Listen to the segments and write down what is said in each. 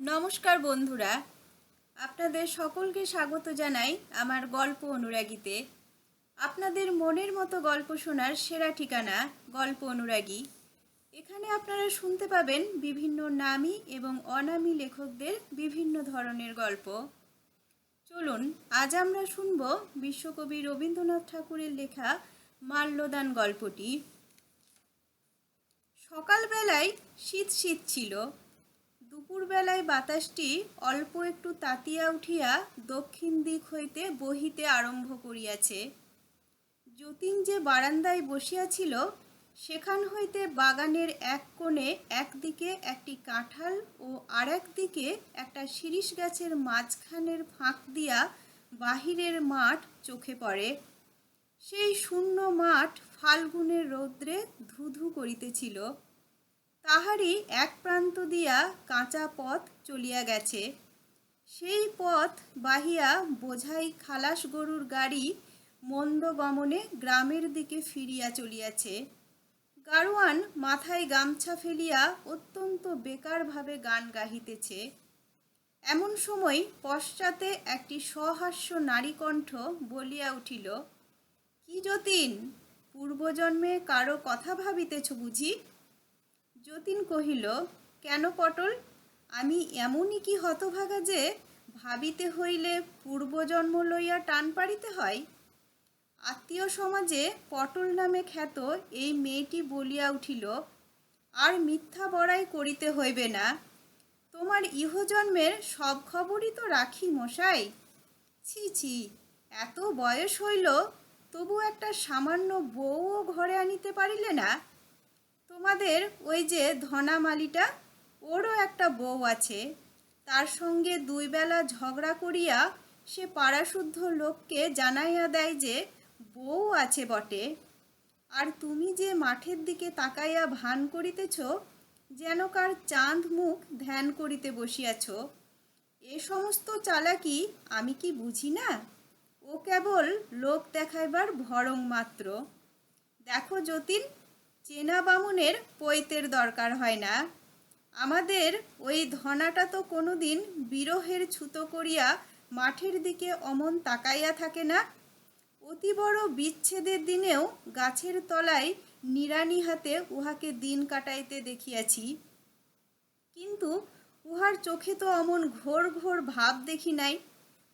নমস্কার বন্ধুরা। আপনাদের সকলকে স্বাগত জানাই আমার গল্প অনুরাগীতে। আপনাদের মনের মতো গল্প শোনার সেরা ঠিকানা গল্প অনুরাগী। এখানে আপনারা শুনতে পাবেন বিভিন্ন নামী এবং অনামী লেখকদের বিভিন্ন ধরনের গল্প। চলুন, আজ আমরা শুনব বিশ্বকবি রবীন্দ্রনাথ ঠাকুরের লেখা মাল্যদান গল্পটি। সকালবেলায় শীত শীত ছিল। দুপুরবেলায় বাতাসটি অল্প একটু তাতিয়া উঠিয়া দক্ষিণ দিক হইতে বহিতে আরম্ভ করিয়াছে। যতীন যে বারান্দায় বসিয়াছিল, সেখান হইতে বাগানের এক কোণে একদিকে একটি কাঁঠাল ও আরেক দিকে একটা শিরিষ গাছের মাঝখানের ফাঁক দিয়া বাহিরের মাঠ চোখে পড়ে। সেই শূন্য মাঠ ফাল্গুনের রৌদ্রে ধুধু করিতেছিল। তাহারই এক প্রান্ত দিয়া কাঁচা পথ চলিয়া গেছে। সেই পথ বাহিয়া বোঝাই খালাস গরুর গাড়ি মন্দ গমনে গ্রামের দিকে ফিরিয়া চলিয়াছে। গাড়োয়ান মাথায় গামছা ফেলিয়া অত্যন্ত বেকারভাবে গান গাহিতেছে। এমন সময় পশ্চাতে একটি সহাস্য নারীকণ্ঠ বলিয়া উঠিল, কি যতীন, পূর্বজন্মে কারও কথা ভাবিতেছ বুঝি? যতীন কহিল, কেন পটল? আমি এমনই কি হতভাগা যে ভাবিতে হইলে পূর্বজন্ম লইয়া টান পাড়িতে হয়? আত্মীয় সমাজে পটল নামে খ্যাত এই মেয়েটি বলিয়া উঠিল, আর মিথ্যা বড়াই করিতে হইবে না। তোমার ইহজন্মের সব খবরই তো রাখি মশাই। ছি ছি, এত বয়স হইল, তবু একটা সামান্য বউও ঘরে আনিতে পারিলে না? তোমাদের ওই যে ধনামালিটা, ওরও একটা বউ আছে। তার সঙ্গে দুই বেলা ঝগড়া করিয়া সে পাড়াশুদ্ধ লোককে জানাইয়া দেয় যে, বউ আছে বটে। আর তুমি যে মাঠের দিকে তাকাইয়া ভান করিতেছ, যেন কার চাঁদ মুখ ধ্যান করিতে বসিয়াছ। এ সমস্ত চালাকি আমি কি বুঝি না? ও কেবল লোক দেখাইবার ভরং মাত্র। দেখো যতীন চেনা বামুনের পৈতের দরকার হয় না। আমাদের ওই ধনাটা তো কোনোদিন বিরহের ছুতো করিয়া মাঠের দিকে অমন তাকাইয়া থাকে না। অতি বড় বিচ্ছেদের দিনেও গাছের তলায় নিরানি হাতে উহাকে দিন কাটাইতে দেখিয়াছি। কিন্তু উহার চোখে তো অমন ঘোর ঘোর ভাব দেখি নাই।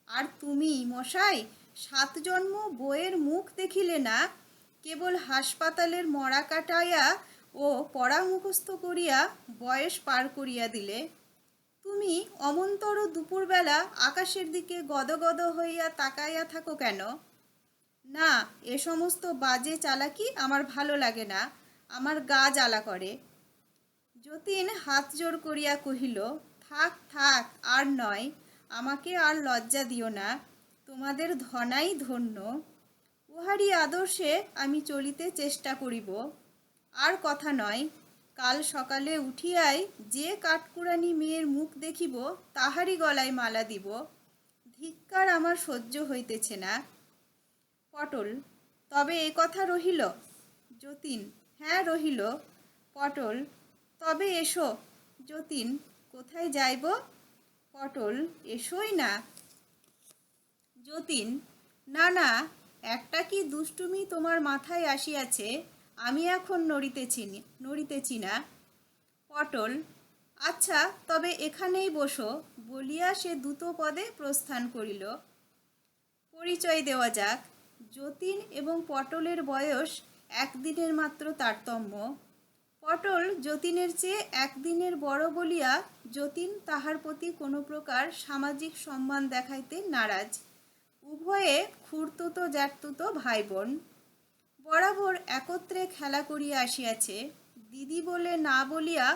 আর তুমি মশাই, সাত জন্ম বইয়ের মুখ দেখিলে না? কেবল হাসপাতালের মরা কাটাইয়া ও পড়া মুখস্থ করিয়া বয়স পার করিয়া দিলে। তুমি অমন্তর দুপুরবেলা আকাশের দিকে গদগদ হইয়া তাকাইয়া থাকো কেন? না, এ সমস্ত বাজে চালাকি আমার ভালো লাগে না, আমার গা জ্বালা করে। যতীন হাত জোর করিয়া কহিল, থাক থাক, আর নয়, আমাকে আর লজ্জা দিও না, তোমাদের ধনাই ধন্য। উহারই আদর্শে আমি চলিতে চেষ্টা করিব। আর কথা নয়, কাল সকালে উঠিয়াই যে কাঠকুড়ানি মেয়ের মুখ দেখিব, তাহারই গলায় মালা দিব। ধিক্কার আমার সহ্য হইতেছে না। পটল, তবে এ কথা রহিল? যতীন হ্যাঁ রহিল। পটল, তবে এসো। যতীন, কোথায় যাইব? পটল, এসোই না। যতীন, না না একটা কি দুষ্টুমি তোমার মাথায় আসিয়াছে? আমি এখন নড়িতেছি নড়িতেছি না। পটল আচ্ছা তবে এখানেই বসো, বলিয়া সে দ্রুত পদে প্রস্থান করিল। পরিচয় দেওয়া যাক, যতীন এবং পটলের বয়স একদিনের মাত্র তারতম্য। পটল যতীনের চেয়ে একদিনের বড় বলিয়া যতীন তাহার প্রতি কোনো প্রকার সামাজিক সম্মান দেখাইতে নারাজ। উভয়ে খুঁড়তুতো, জ্যাঠতুতো ভাই বোন বরাবর একত্রে খেলা করিয়া আসিয়াছে। দিদি বলে না বলিয়া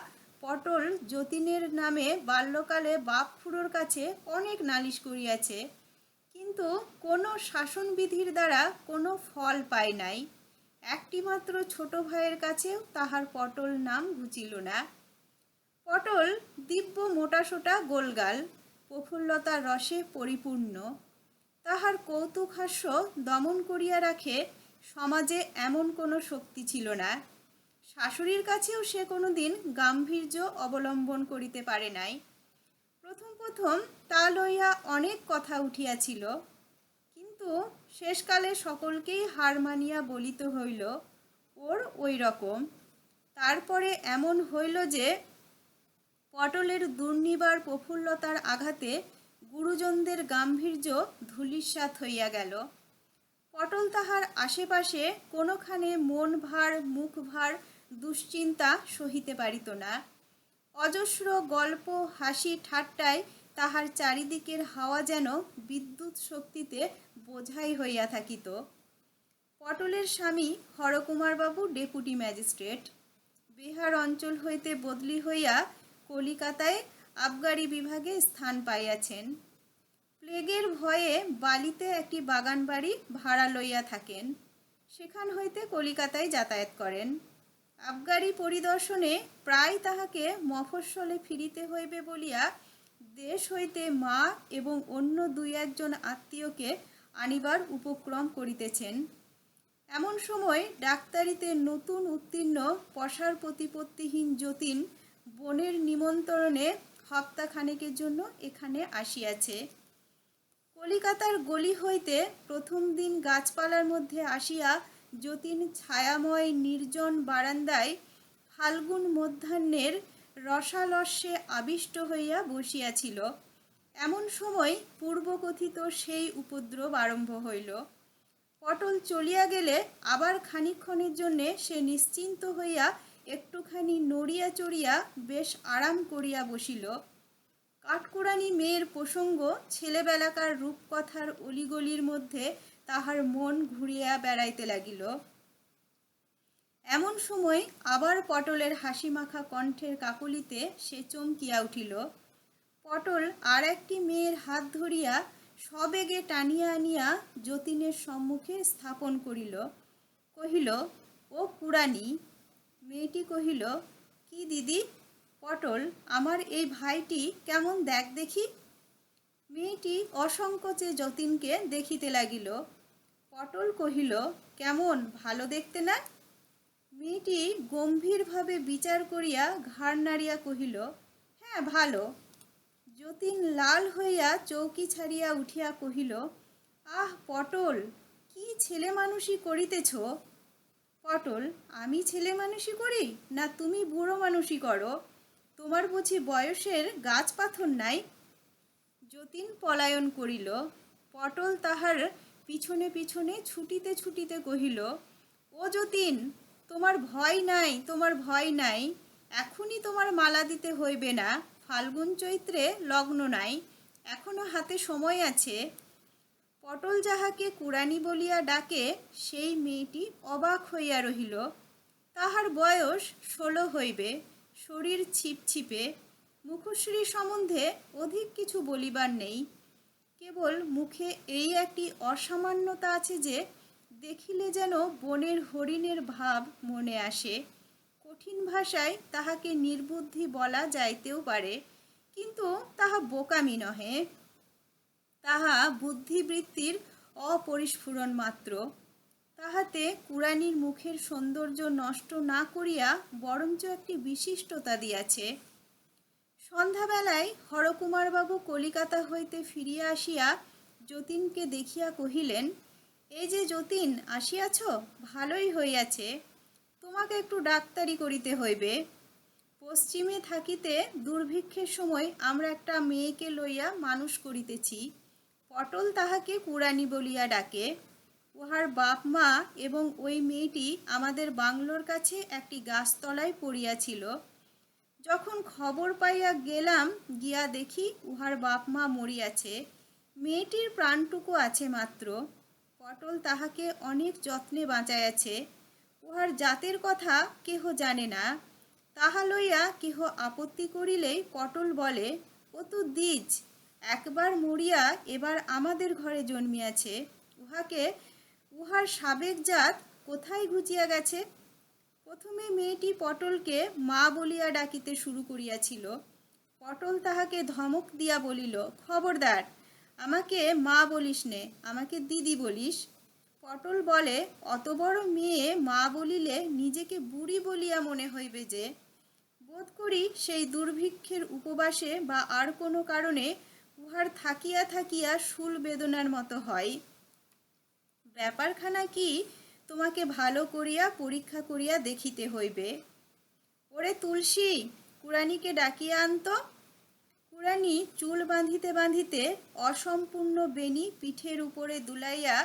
পটল যতীনের নামে বাল্যকালে বাপ খুড়োর কাছে অনেক নালিশ করিয়াছে। কিন্তু কোনো শাসনবিধির দ্বারা কোনো ফল পায় নাই। একটিমাত্র ছোট ভাইয়ের কাছেও তাহার পটল নাম ঘুচিল না। পটল দিব্য মোটাসোটা গোলগাল, প্রফুল্লতার রসে পরিপূর্ণ। তাহার কৌতুক হাস্য দমন করিয়া রাখে, সমাজে এমন কোনো শক্তি ছিল না। শাশুড়ির কাছেও সে কোনোদিন গাম্ভীর্য অবলম্বন করিতে পারে নাই। প্রথম প্রথম তা লইয়া অনেক কথা উঠিয়াছিল, কিন্তু শেষকালে সকলকেই হার মানিয়া বলিতে হইল, ওর ওই রকম। তারপরে এমন হইল যে পটলের দুর্নিবার প্রফুল্লতার আঘাতে গুরুজনদের গাম্ভীর্য ধূলিসাৎ হইয়া গেল। পটল তাহার আশেপাশে কোনোখানে মন ভার, মুখ ভার, দুশ্চিন্তা সহিতে পারিত না। অজস্র গল্প, হাসি ঠাট্টায় তাহার চারিদিকের হাওয়া যেন বিদ্যুৎ শক্তিতে বোঝাই হইয়া থাকিত। পটলের স্বামী হরকুমারবাবু ডেপুটি ম্যাজিস্ট্রেট। বিহার অঞ্চল হইতে বদলি হইয়া কলিকাতায় আবগারি বিভাগে স্থান পাইয়াছেন। প্লেগের ভয়ে বালিতে একটি বাগান বাড়ি ভাড়া লইয়া থাকেন। সেখান হইতে কলিকাতায় যাতায়াত করেন। আবগারি পরিদর্শনে প্রায় তাহাকে মফস্বলে ফিরিতে হইবে বলিয়া দেশ হইতে মা এবং অন্য দুই একজন আত্মীয়কে আনিবার উপক্রম করিতেছেন। এমন সময় ডাক্তারিতে নতুন উত্তীর্ণ পশার প্রতিপত্তিহীন যতীন বনের নিমন্ত্রণে হপ্তাখানেকের জন্য এখানে আসিয়াছে। কলিকাতার গলি হইতে প্রথম দিন গাছপালার মধ্যে আসিয়া যতীন ছায়াময় নির্জন বারান্দায় ফাল্গুন মধ্যাহ্নের রসালস্যে আবিষ্ট হইয়া বসিয়াছিল। এমন সময় পূর্বকথিত সেই উপদ্রব আরম্ভ হইল। পটল চলিয়া গেলে আবার খানিক্ষণের জন্যে সে নিশ্চিন্ত হইয়া একটুখানি নড়িয়া চড়িয়া বেশ আরাম করিয়া বসিল। কাঠকুড়ানি মেয়ের প্রসঙ্গ ছেলেবেলাকার রূপকথার অলিগলির মধ্যে তাহার মন ঘুরিয়া বেড়াইতে লাগিল। এমন সময় আবার পটলের হাসিমাখা কণ্ঠের কাকলিতে সে চমকিয়া উঠিল। পটল আর একটি মেয়ের হাত ধরিয়া সবেগে টানিয়া আনিয়া যতীনের সম্মুখে স্থাপন করিল। কহিল, ও কুড়ানি মেয়েটি কহিল, কি দিদি পটল, আমার এই ভাইটি কেমন দেখ দেখি? মেয়েটি অসংকোচে যতীনকে দেখিতে লাগিল। পটল কহিল, কেমন, ভালো দেখতে না? মেয়েটি গম্ভীরভাবে বিচার করিয়া ঘাড় নাড়িয়া কহিল হ্যাঁ ভালো। যতীন লাল হইয়া চৌকি ছাড়িয়া উঠিয়া কহিল, আহ, পটল, কি ছেলে মানুষই করিতেছ? পটল, আমি ছেলে মানুষই করি, না তুমি বুড়ো মানুষই করো? তোমার বুঝি বয়সের গাছ পাথর নাই? যতীন পলায়ন করিল। পটল তাহার পিছনে পিছনে ছুটিতে ছুটিতে কহিল, ও যতীন, তোমার ভয় নাই, তোমার ভয় নাই। এখনই তোমার মালা দিতে হইবে না। ফাল্গুন চৈত্রে লগ্ন নাই। এখনও হাতে সময় আছে। পটল যাহাকে কুড়ানি বলিয়া ডাকে, সেই মেয়েটি অবাক হইয়া রহিল। তাহার বয়স ষোলো হইবে। শরীর ছিপছিপে, মুখশ্রী সম্বন্ধে অধিক কিছু বলিবার নেই। কেবল মুখে এই একটি অসামান্যতা আছে যে, দেখিলে যেন বনের হরিণের ভাব মনে আসে। কঠিন ভাষায় তাহাকে নির্বুদ্ধি বলা যাইতেও পারে, কিন্তু তাহা বোকামি নহে। তাহা বুদ্ধিবৃত্তির অপরিস্ফুরণ মাত্র। তাহাতে কুরানির মুখের সৌন্দর্য নষ্ট না করিয়া বরঞ্চ একটি বিশিষ্টতা দিয়াছে। সন্ধ্যাবেলায় হরকুমারবাবু কলিকাতা হইতে ফিরিয়া আসিয়া যতীনকে দেখিয়া কহিলেন এই যে যতীন, আসিয়াছ? ভালোই হইয়াছে। তোমাকে একটু ডাক্তারি করিতে হইবে। পশ্চিমে থাকিতে দুর্ভিক্ষের সময় আমরা একটা মেয়েকে লইয়া মানুষ করিতেছি। পটল তাহাকে কুরানি বলিয়া ডাকে। উহার বাপ মা এবং ওই মেয়েটি আমাদের বাংলোর কাছে একটি গাছতলায় পড়িয়াছিল। যখন খবর পাইয়া গেলাম, গিয়া দেখি উহার বাপ মা মরিয়াছে। মেয়েটির প্রাণটুকু আছে মাত্র। পটল তাহাকে অনেক যত্নে বাঁচাইয়াছে। উহার জাতের কথা কেহ জানে না। তাহা লইয়া কেহ আপত্তি করিলেই পটল বলে, ও তো একবার মরিয়া এবার আমাদের ঘরে জন্মিয়াছে। উহাকে উহার সাবেক জাত কোথায় ঘুচিয়া গেছে? প্রথমে মেয়েটি পটলকে মা বলিয়া ডাকিতে শুরু করিয়াছিল। পটল তাহাকে ধমক দিয়া বলিল, খবরদার, আমাকে মা বলিস নে, আমাকে দিদি বলিস। পটল বলে, অত বড় মেয়ে মা বলিলে নিজেকে বুড়ি বলিয়া মনে হইবে যে, বোধ করি সেই দুর্ভিক্ষের উপবাসে বা আর কোনো কারণে উহার থাকিয়া থাকিয়া শুল বেদনার মতো হয়। ব্যাপারখানা কি তোমাকে ভালো করিয়া পরীক্ষা করিয়া দেখিতে হইবে। ওরে তুলসী কুরানিকে ডাকিয়া আনত। কুরানি চুল বাঁধিতে বাঁধিতে অসম্পূর্ণ বেনি পিঠের উপরে দুলাইয়া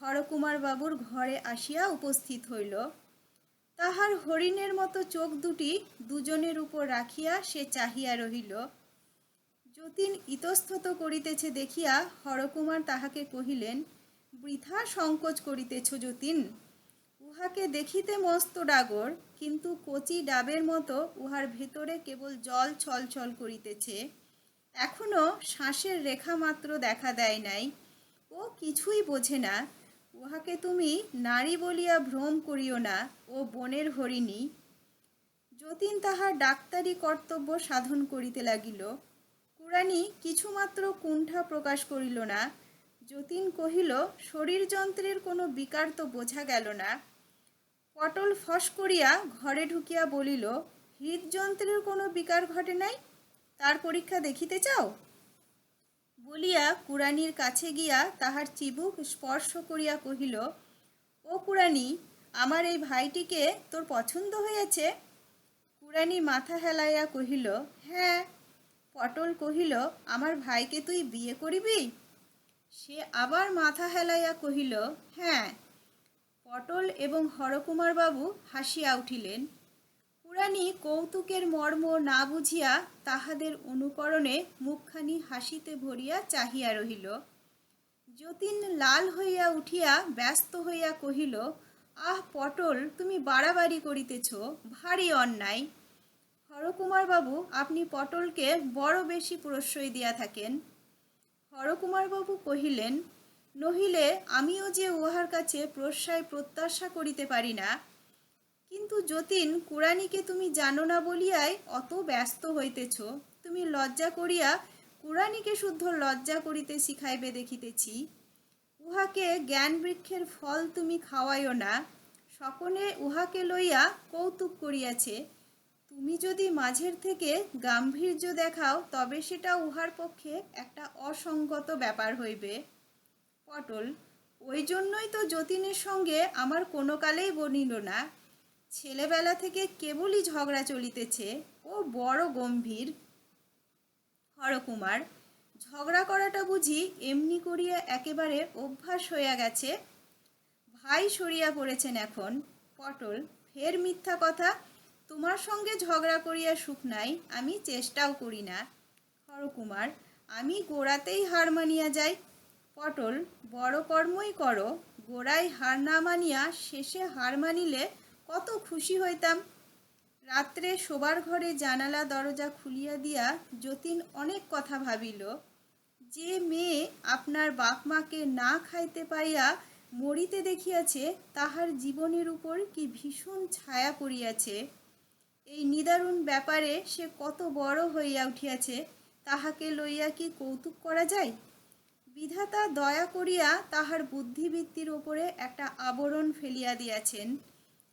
হরকুমার বাবুর ঘরে আসিয়া উপস্থিত হইল। তাহার হরিণের মতো চোখ দুটি দুজনের উপর রাখিয়া সে চাহিয়া রহিল। যতীন ইতস্তত করিতেছে দেখিয়া হরকুমার তাহাকে কহিলেন বৃথা সংকোচ করিতেছ যতীন। উহাকে দেখিতে মস্ত ডাগর, কিন্তু কচি ডাবের মতো উহার ভেতরে কেবল জল ছলছল করিতেছে। এখনও শ্বাসের রেখা মাত্র দেখা দেয় নাই। ও কিছুই বোঝে না। উহাকে তুমি নারী বলিয়া ভ্রম করিও না, ও বনের হরিণী। যতীন তাহার ডাক্তারি কর্তব্য সাধন করিতে লাগিল। কুরানি কিছুমাত্র কুণ্ঠা প্রকাশ করিল না। যতীন কহিল, শরীরযন্ত্রের কোনো বিকার তো বোঝা গেল না পটল ফস করিয়া ঘরে ঢুকিয়া বলিল, হৃদযন্ত্রের কোনো বিকার ঘটে নাই? তার পরীক্ষা দেখিতে চাও বলিয়া কুরানির কাছে গিয়া তাহার চিবুক স্পর্শ করিয়া কহিল, ও কুরানি আমার এই ভাইটিকে তোর পছন্দ হয়েছে কুরানি মাথা হেলাইয়া কহিল হ্যাঁ পটল কহিল, আমার ভাইকে তুই বিয়ে করিবি? সে আবার মাথা হেলাইয়া কহিল হ্যাঁ। পটল এবং হরকুমার বাবু হাসিয়া উঠিলেন। পুরাণী কৌতুকের মর্ম না বুঝিয়া তাহাদের অনুকরণে মুখখানি হাসিতে ভরিয়া চাহিয়া রহিল। যতীন লাল হইয়া উঠিয়া ব্যস্ত হইয়া কহিল, আহ পটল, তুমি বাড়াবাড়ি করিতেছ, ভারী অন্যায়। হরকুমার বাবু আপনি পটলকে বড় বেশি প্রশ্রয় দিয়া থাকেন। হরকুমারবাবু কহিলেন, নহিলে আমিও যে উহার কাছে প্রশ্রয় প্রত্যাশা করিতে পারি না, কিন্তু যতীন কুরানিকে তুমি জানো না বলিয়াই অত ব্যস্ত হইতেছ। তুমি লজ্জা করিয়া কুরানিকে শুদ্ধ লজ্জা করিতে শিখাইবে দেখিতেছি। উহাকে জ্ঞান বৃক্ষের ফল তুমি খাওয়াইও না। সকলে উহাকে লইয়া কৌতুক করিয়াছে। তুমি যদি মাঝের থেকে গাম্ভীর্য দেখাও, তবে সেটা উহার পক্ষে একটা অসঙ্গত ব্যাপার হইবে। পটল, ওই জন্যই তো যতীনের সঙ্গে আমার কোনো কালেই বনিল না। ছেলেবেলা থেকে কেবলই ঝগড়া চলিতেছে, ও বড় গম্ভীর। হরকুমার, ঝগড়া করাটা বুঝি এমনি করিয়া একেবারে অভ্যাস হইয়া গেছে? ভাই সরিয়া পড়েছেন এখন। পটল, ফের মিথ্যা কথা তোমার সঙ্গে ঝগড়া করিয়া সুখ নাই, আমি চেষ্টাও করি না। হরকুমার আমি গোড়াতেই হার মানিয়া যাই। পটল, বড় কর্মই করো, গোড়ায় হার না মানিয়া শেষে হার মানিলে কত খুশি হইতাম। রাত্রে শোবার ঘরে জানালা দরজা খুলিয়া দিয়া যতীন অনেক কথা ভাবিল। যে মেয়ে আপনার বাপ মাকে না খাইতে পাইয়া মরিতে দেখিয়াছে, তাহার জীবনের উপর কি ভীষণ ছায়া পড়িয়াছে। এই নিদারুণ ব্যাপারে সে কত বড় হইয়া উঠিয়াছে, তাহাকে লইয়া কি কৌতুক করা যায়? বিধাতা দয়া করিয়া তাহার বুদ্ধিবৃত্তির ওপরে একটা আবরণ ফেলিয়া দিয়াছেন।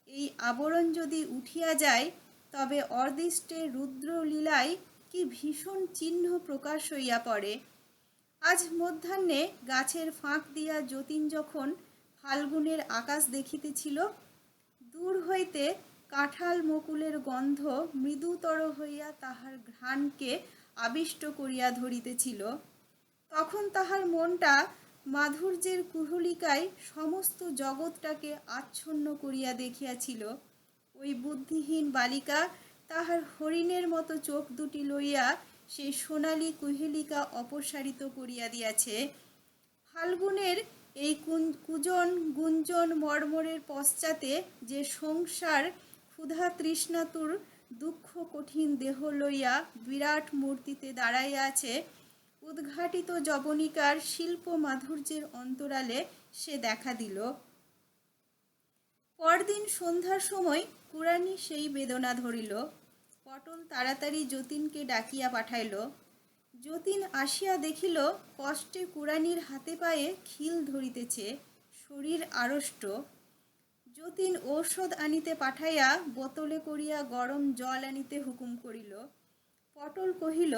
এই আবরণ যদি উঠিয়া যায়, তবে অদৃষ্টে রুদ্রলীলায় কি ভীষণ চিহ্ন প্রকাশ হইয়া পড়ে। আজ মধ্যাহ্নে গাছের ফাঁক দিয়া যতীন যখন ফাল্গুনের আকাশ দেখিতেছিল, দূর হইতে কাঁঠাল মুকুলের গন্ধ মৃদুতর হইয়া তাহার ঘ্রাণকে আবিষ্ট করিয়া ধরিতেছিল। তখন তাহার মনটা মাধুর্যের কুহলিকায় সমস্ত জগৎটাকে আচ্ছন্ন করিয়া দেখিয়াছিল। ওই বুদ্ধিহীন বালিকা তাহার হরিণের মতো চোখ দুটি লইয়া সেই সোনালী কুহেলিকা অপসারিত করিয়া দিয়াছে। ফাল্গুনের এই কুজন গুঞ্জন মর্মরের পশ্চাতে যে সংসার ক্ষুধা তৃষ্ণাতুর দুঃখ কঠিন দেহ লইয়া বিরাট মূর্তিতে দাঁড়াইয়া আছে। উদ্ঘাটিত জবনিকার শিল্প মাধুর্যের অন্তরালে সে দেখা দিল। পরদিন সন্ধ্যার সময় কুরানি সেই বেদনা ধরিল। পটল তাড়াতাড়ি যতীনকে ডাকিয়া পাঠাইল। যতীন আসিয়া দেখিল, কষ্টে কুরানির হাতে পায়ে খিল ধরিতেছে, শরীর আড়ষ্ট। যতীন ঔষধ আনিতে পাঠাইয়া বোতলে করিয়া গরম জল আনিতে হুকুম করিল। পটল কহিল,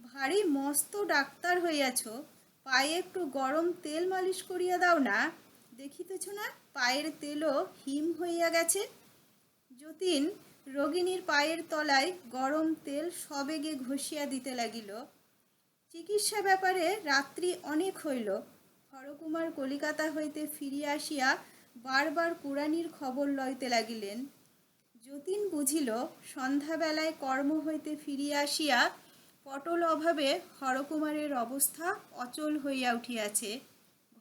ভারী মস্ত ডাক্তার হইয়াছ, পায়ে একটু গরম তেল মালিশ করিয়া দাও না। দেখিতেছ না, পায়ের তেলও হিম হইয়া গেছে? যতীন রোগিণীর পায়ের তলায় গরম তেল সবেগে ঘষিয়া দিতে লাগিল। চিকিৎসা ব্যাপারে রাত্রি অনেক হইল। হরকুমার কলিকাতা হইতে ফিরিয়া আসিয়া বারবার কুরানির খবর লইতে লাগিলেন। যতীন বুঝিল, সন্ধ্যাবেলায় কর্ম হইতে ফিরিয়া আসিয়া পটল অভাবে হরকুমারের অবস্থা অচল হইয়া উঠিয়াছে।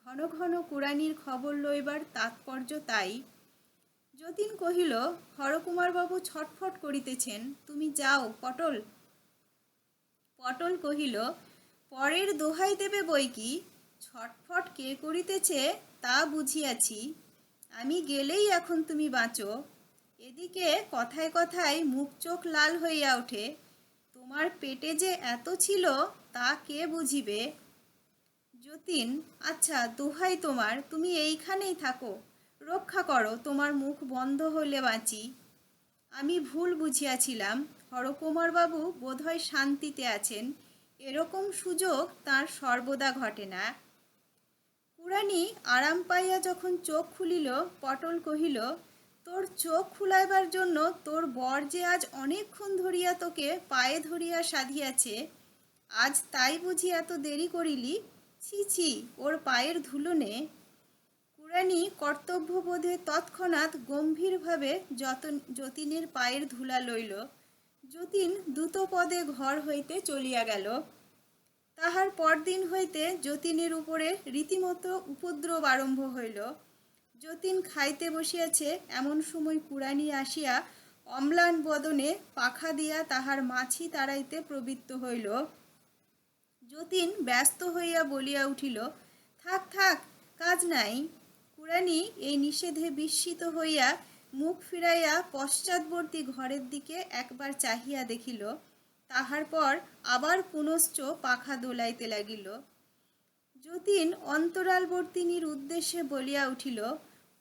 ঘন ঘন কুরানির খবর লইবার তাৎপর্য তাই। যতীন কহিল, হরকুমারবাবু ছটফট করিতেছেন, তুমি যাও, পটল। পটল কহিল, পরের দোহাই দেবে বই কি? ছটফট কে করিতেছে তা বুঝিয়াছি। আমি গেলেই এখন তুমি বাঁচো। এদিকে কথায় কথায় মুখ চোখ লাল হইয়া ওঠে। তোমার পেটে যে এত ছিল, তা কে বুঝিবে? যতীন আচ্ছা দোহাই তোমার, তুমি এইখানেই থাকো। রক্ষা করো, তোমার মুখ বন্ধ হলে বাঁচি। আমি ভুল বুঝিয়াছিলাম। হরকুমারবাবু বোধহয় শান্তিতে আছেন। এরকম সুযোগ তার সর্বদা ঘটে না। কুরানি আরাম পাইয়া যখন চোখ খুলিল, পটল কহিল, তোর চোখ খুলাইবার জন্য তোর বর যে আজ অনেকক্ষণ ধরিয়া তোকে পায়ে ধরিয়া সাধিয়াছে, আজ তাই বুঝি এত দেরি করিলি? ছি ছি, ওর পায়ের ধুলো নে। কুরানি কর্তব্যবোধে তৎক্ষণাৎ গম্ভীরভাবে যতন যতীনের পায়ের ধুলা লইল। যতীন দ্রুত পদে ঘর হইতে চলিয়া গেল। তাহার পরদিন হইতে যতীনের উপরে রীতিমতো উপদ্রব আরম্ভ হইল। যতীন খাইতে বসিয়াছে, এমন সময় কুরানি আসিয়া অম্লান বদনে পাখা দিয়া তাহার মাছি তাড়াইতে প্রবৃত্ত হইল। যতীন ব্যস্ত হইয়া বলিয়া উঠিল, থাক থাক, কাজ নাই কুরানি এই নিষেধে বিস্মিত হইয়া মুখ ফিরাইয়া পশ্চাৎবর্তী ঘরের দিকে একবার চাহিয়া দেখিল। তাহার পর আবার পুনশ্চ পাখা দোলাইতে লাগিল। যতীন অন্তরালবর্তিনীর উদ্দেশ্যে বলিয়া উঠিল,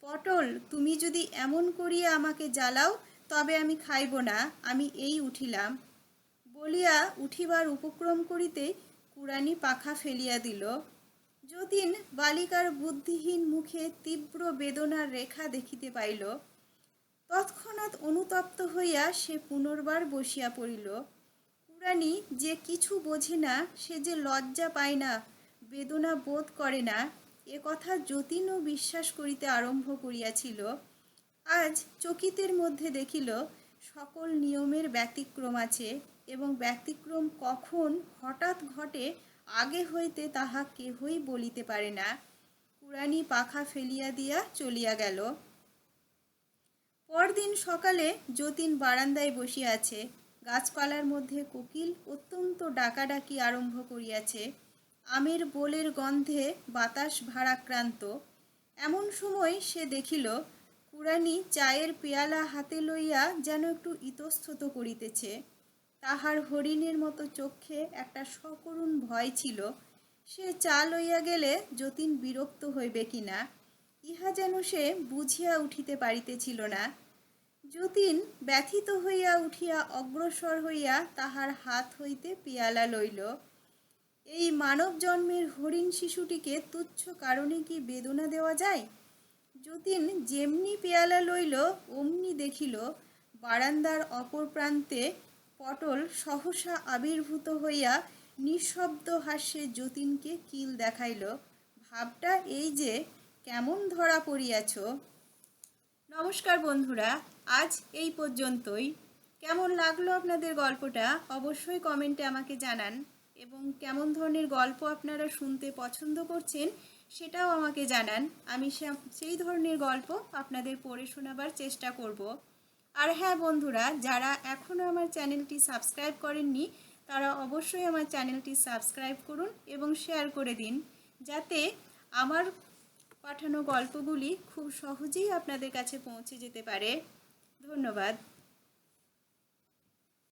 পটল, তুমি যদি এমন করিয়া আমাকে জ্বালাও, তবে আমি খাইব না, আমি এই উঠিলাম। বলিয়া উঠিবার উপক্রম করিতে কুরানি পাখা ফেলিয়া দিল। যতীন বালিকার বুদ্ধিহীন মুখে তীব্র বেদনার রেখা দেখিতে পাইল। তৎক্ষণাৎ অনুতপ্ত হইয়া সে পুনর্বার বসিয়া পড়িল। কুরানি যে কিছু বোঝে না, সে যে লজ্জা পায় না, বেদনা বোধ করে না, এ কথা যতীনও বিশ্বাস করিতে আরম্ভ করিয়াছিল। আজ চকিতের মধ্যে দেখিল, সকল নিয়মের ব্যতিক্রম আছে এবং ব্যতিক্রম কখন হঠাৎ ঘটে আগে হইতে তাহা কেহই বলিতে পারে না। কুরানি পাখা ফেলিয়া দিয়া চলিয়া গেল। পরদিন সকালে যতীন বারান্দায় বসিয়া আছে। গাছপালার মধ্যে কোকিল অত্যন্ত ডাকাডাকি আরম্ভ করিয়াছে। আমের বোলের গন্ধে বাতাস ভারাক্রান্ত। এমন সময় সে দেখিল কুরানি চায়ের পেয়ালা হাতে লইয়া যেন একটু ইতস্তত করিতেছে। তাহার হরিণের মতো চক্ষে একটা সকরুণ ভয় ছিল। সে চা লইয়া গেলে যতীন বিরক্ত হইবে কিনা, ইহা যেন সে বুঝিয়া উঠিতে পারিতেছিল না। যতীন ব্যথিত হইয়া উঠিয়া অগ্রসর হইয়া তাহার হাত হইতে পেয়ালা লইল। এই মানব জন্মের হরিণ শিশুটিকে তুচ্ছ কারণে কি বেদনা দেওয়া যায়? যতীন যেমনি পেয়ালা লইল, অমনি দেখিল, বারান্দার অপর প্রান্তে পটল সহসা আবির্ভূত হইয়া নিঃশব্দ হাস্যে যতীনকে কিল দেখাইল। ভাবটা এই যে, কেমন ধরা পড়িয়াছ? নমস্কার বন্ধুরা, আজ এই পর্যন্তই। কেমন লাগল আপনাদের গল্পটা অবশ্যই কমেন্টে আমাকে জানান এবং কেমন ধরনের গল্প আপনারা শুনতে পছন্দ করছেন সেটাও আমাকে জানান। আমি সেই ধরনের গল্প আপনাদের পড়ে শোনাবার চেষ্টা করব। আর হ্যাঁ বন্ধুরা, যারা এখনও আমার চ্যানেলটি সাবস্ক্রাইব করেননি, তারা অবশ্যই আমার চ্যানেলটি সাবস্ক্রাইব করুন এবং শেয়ার করে দিন। যাতে আমার পাঠানো গল্পগুলি খুব সহজেই আপনাদের কাছে পৌঁছে যেতে পারে। ধন্যবাদ।